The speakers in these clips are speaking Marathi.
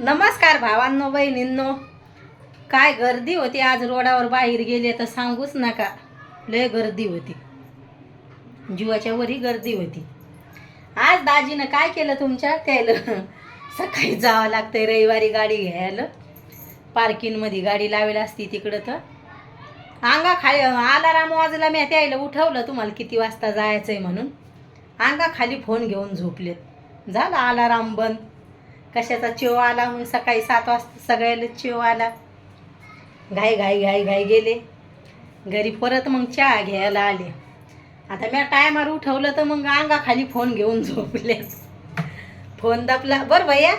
नमस्कार भावांनो बहिणींनो. काय गर्दी होती आज? रोडावर बाहेर गेले तर सांगूच नका. लय गर्दी होती. जीवाच्या वरही गर्दी होती. आज दाजीनं काय केलं तुमच्या? त्याला सकाळी जावं लागतंय रविवारी गाडी घ्यायला. पार्किंगमध्ये गाडी लावेल असती तिकडं तर. अंगा खाली आलाराम वाजला मी त्याला उठवलं तुम्हाला किती वाजता जायचं आहे म्हणून. अंगा खाली फोन घेऊन झोपलेत. झाला अलाराम बंद. कशाचा चिव आला मग सकाळी सात वाजता सगळ्याला चिव आला. घाई घाई घाई घाई गेले. घरी परत मग चहा घ्यायला आले. आता मी टायमार उठवलं तर मग अंगाखाली फोन घेऊन झोपले. फोन दपला बरं भैया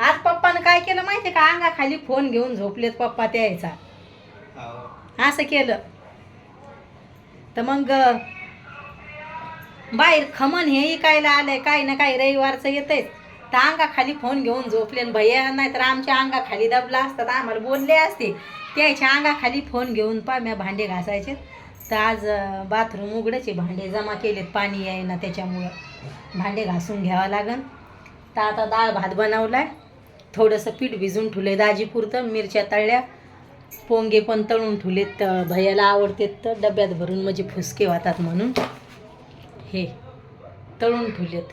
आज पप्पानं काय केलं माहिती का? अंगाखाली फोन घेऊन झोपलेत पप्पा त्याचा असं केलं. तर मग बाहेर खमन हे इकायला आलंय. काही ना काही रविवारचं येतंय. तर अंगाखाली फोन घेऊन झोपले आणि भैया नाही तर आमच्या अंगाखाली दबला असतात आम्हाला बोलले असते. त्याच्या अंगाखाली फोन घेऊन पा म्या भांडे घासायचे. तर आज बाथरूम उघडचे भांडे जमा केलेत पाणी ना त्याच्यामुळं. भांडे घासून घ्यावं लागन. तर आता डाळ भात बनवलाय. थोडंसं पीठ भिजून ठुले दाजीपुरतं मिरच्या तळल्या. पोंगे पण तळून ठुलेत तर भैयाला आवडतेत तर डब्यात भरून म्हणजे फुसके वाहतात म्हणून. हे तळून ठुलेत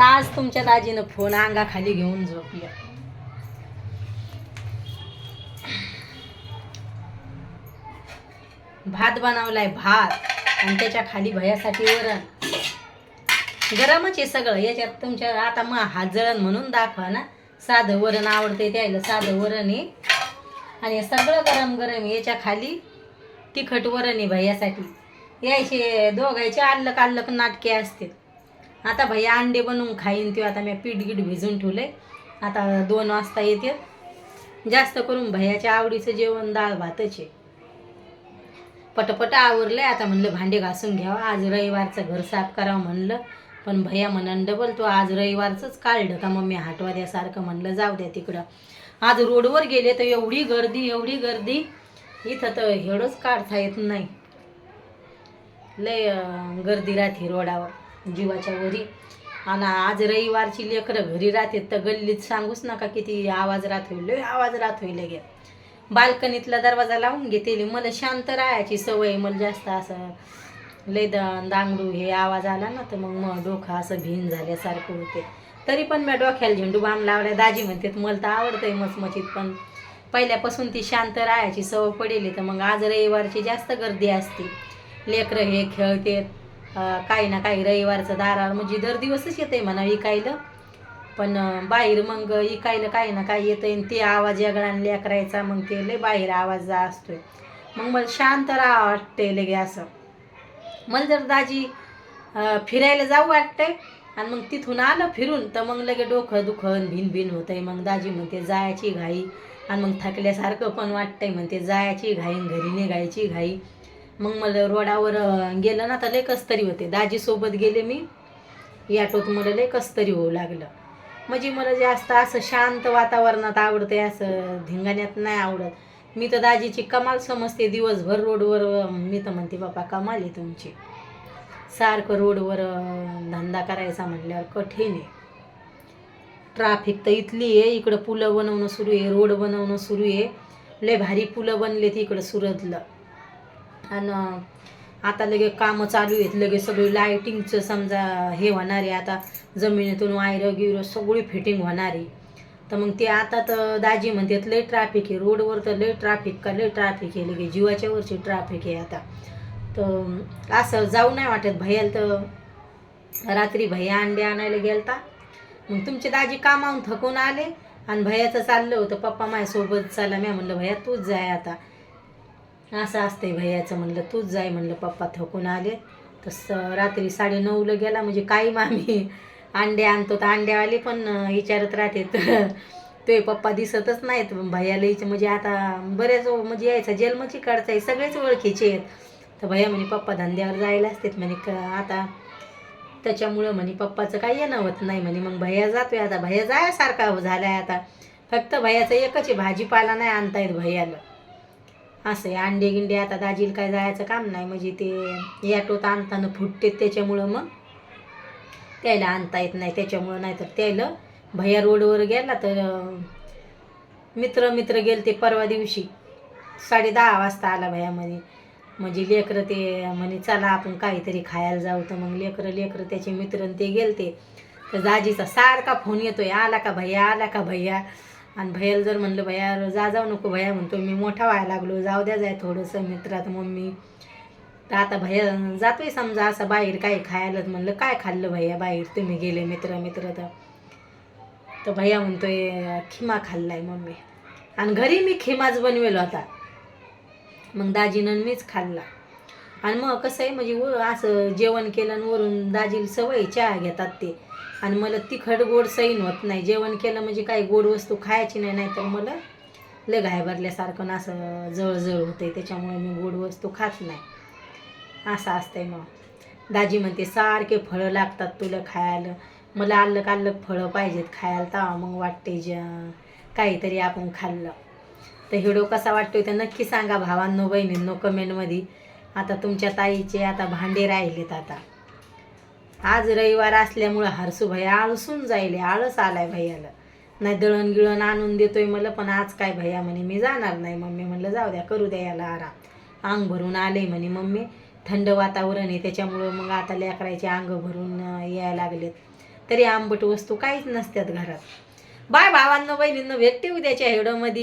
तास आज तुमच्या दाजीनं फोन अंगाखाली घेऊन झोपल्या भात बनवलाय भात आणि त्याच्याखाली भयासाठी वरण. गरमच आहे सगळं याच्यात तुमच्या आता मग हात जळण म्हणून दाखवा ना. साधं वरण आवडते त्याला साधं वरण आहे. आणि सगळं गरम गरम याच्या खाली तिखट वरण आहे भयासाठी. यायचे दोघायचे आल्लक आल्लक नाटके असतील आता भैया अंडे बनवून खाईन ते आता मी पीठ गीठ भिजून ठेवले आता दोन वाजता येते. जास्त करून भैयाच्या आवडीचं जेवण डाळ भातच आहे. पटपट आवरले आता म्हणलं भांडे घासून घ्यावं. आज रविवारचं घर साफ करावं म्हणलं. पण भैया म्हणन डबल तो आज रविवारचंच काढलं का मग मी हटवा द्यासारखं म्हणलं जाऊ द्या तिकडं. आज रोडवर गेले तर एवढी गर्दी एवढी गर्दी. इथं तर हेडच काढता येत नाही. लय गर्दी राहते रोडावर. जीवाच्या वरी आणि आज रविवारची लेकरं घरी राहतात तर गल्लीत सांगूच नका किती आवाज राहत होईल आवाज राहत होईल गे बाल्कनीतला दरवाजा लावून घेते मला शांत राहायची सवय मला जास्त असं लय दांगडू हे आवाज आला ना तर मग मग डोकं असं भिन झाल्यासारखं होते. तरी पण मी डोक्याला झेंडू बाम लावल्या. दाजी म्हणते मला तर आवडतंय मचमचीत पण. पहिल्यापासून ती शांत राहायची सवय पडेली तर मग आज रविवारची जास्त गर्दी असते. लेकरं हे खेळतेत काही ना काही रविवारचं दारावर म्हणजे दर दिवसच येते म्हणा विकायला. पण बाहेर मग इकायला काही ना काही येतं आणि ते आवाज यागळान करायचा मग ते लय बाहेर आवाज जा असतोय. मग मला शांत राहा वाटते लगे असं. मला जर दाजी फिरायला जाऊ वाटतंय आणि मग तिथून आलं फिरून तर मग लगे डोकं दुखन भिन भिन होतंय. मग दाजी म्हणते जायची घाई. आणि मग थकल्यासारखं पण वाटतंय म्हणते जायची घाई घरी निघायची घाई. मग मला रोडावर गेलं ना तर लय कस्तरी होते. दाजीसोबत गेले मी. याटोत मला लय कस्तरी होऊ लागलं. म्हणजे मला जास्त असं शांत वातावरणात आवडते असं धिंगाण्यात नाही आवडत. मी तर दाजीची कमाल समजते. दिवसभर रोडवर मी तर म्हणते बापा कमाल आहे तुमची. सारखं रोडवर धंदा करायचा म्हटल्यावर कठीण आहे. ट्राफिक तर इथली आहे. इकडं पुलं बनवणं सुरू आहे. रोड बनवणं सुरू आहे. लय भारी पुलं बनले ती इकडं सुरतलं. आणि आता लगे कामं चालू आहेत. लगे सगळी लायटिंगचं समजा हे होणार आहे. आता जमिनीतून वायरं गिरं सगळी फिटिंग होणार आहे. तर मग ते आता तर दाजी म्हणतात लय ट्रॅफिक आहे. रोडवर तर लय ट्रॅफिक का? लय ट्रॅफिक आहे. लगे जीवाच्या वरची ट्रॅफिक आहे आता. तर असं जाऊ नाही वाटत भैयाला तर. रात्री भैया अंडे आणायला गेलता. मग तुमचे दाजी कामावून थकून आले. आणि भैयाचं चाललं होतं. पप्पा माझ्यासोबत चालला. मी म्हणलं भैया तूच जाय आता. असं असतंय भैयाचं म्हणलं तूच जाय म्हणलं पप्पा थकून आले. तसं रात्री साडेनऊला गेला म्हणजे काही आम्ही अंडे आणतो तर अंड्यावाले पण विचारत राहते. तर ते पप्पा दिसतच नाहीत. भैयाला हिचे म्हणजे आता बरेच म्हणजे यायचा जन्मची काढचा आहे सगळेच ओळखीचे आहेत. तर भैया म्हणे पप्पा धंद्यावर जायला असतात म्हणे क आता त्याच्यामुळं म्हणे पप्पाचं काही येणं होत नाही म्हणे. मग भैया जातोय आता. भैया जायासारखा झाला आहे आता. फक्त भैयाचं एकच आहे भाजीपाला नाही आणता येत भैयाला. असं आहे अंडे गिंडे आता दाजीला काय जायचं काम नाही म्हणजे ते ॲटोत आणताना फुटते त्याच्यामुळं मग त्याला आणता येत नाही त्याच्यामुळं नाही तर त्याला भैया रोडवर गेला तर मित्र मित्र गेले ते परवा दिवशी. साडे दहा वाजता आला भयामध्ये म्हणे. म्हणजे लेकरं ते म्हणे चला आपण काहीतरी खायला जाऊ. तर मग लेकरं लेकरं त्याचे मित्र आणि ते गेलते तर दाजीचा सारखा फोन येतोय आला का भैया? आला का भैया? आणि भैयाला जर म्हणलं भैया जा जाऊ नको भैया म्हणतो मी मोठा व्हायला लागलो जाऊ द्या जाय थोडंसं मित्रात मम्मी. तर आता भैया जातोय समजा असं बाहेर काही खायला? म्हणलं काय खाल्लं भैया बाहेर? तुम्ही गेले मित्र मित्र तर. तर भैया म्हणतोय खिमा खाल्लाय मम्मी. आणि घरी मी खिमाच बनवेल होता. मग दाजीनं मीच खाल्ला. आणि मग कसं आहे म्हणजे व असं जेवण केलं आणि वरून दाजील सवय चहा घेतात ते. आणि मला तिखट गोड सैन होत नाही. जेवण केलं म्हणजे काही गोड वस्तू खायची नाही नाही तर मला लय घाय भरल्यासारखं ना असं जळजळ होते त्याच्यामुळे मी गोड वस्तू खात नाही. असं असतंय मग. दाजी म्हणते सारखे फळं लागतात तुला खायला. मला आल्लक आल्लक फळं पाहिजेत खायला तर मग वाटते ज काहीतरी आपण खाल्लं. तर हिडो कसा वाटतोय तर नक्की सांगा भावांनो बहिणींनो कमेंटमध्ये आता तुमच्या ताईचे आता भांडे राहिलेत आता. आज रविवार असल्यामुळं हरसू भैया आळसून जाईल आळस आलाय भैयाला. नाही दळण गिळण आणून देतोय मला पण आज काय भैया म्हणे मी जाणार नाही मम्मी म्हणलं जाऊ द्या करू द्या याला आराम. अंग भरून आले म्हणे मम्मी. थंड वातावरण आहे त्याच्यामुळं मग आता लेकरायचे अंग भरून यायला लागलेत. तरी आंबट वस्तू काहीच नसतात घरात. बाय भावांना बहिणींना भेटते उद्याच्या हेडोमध्ये.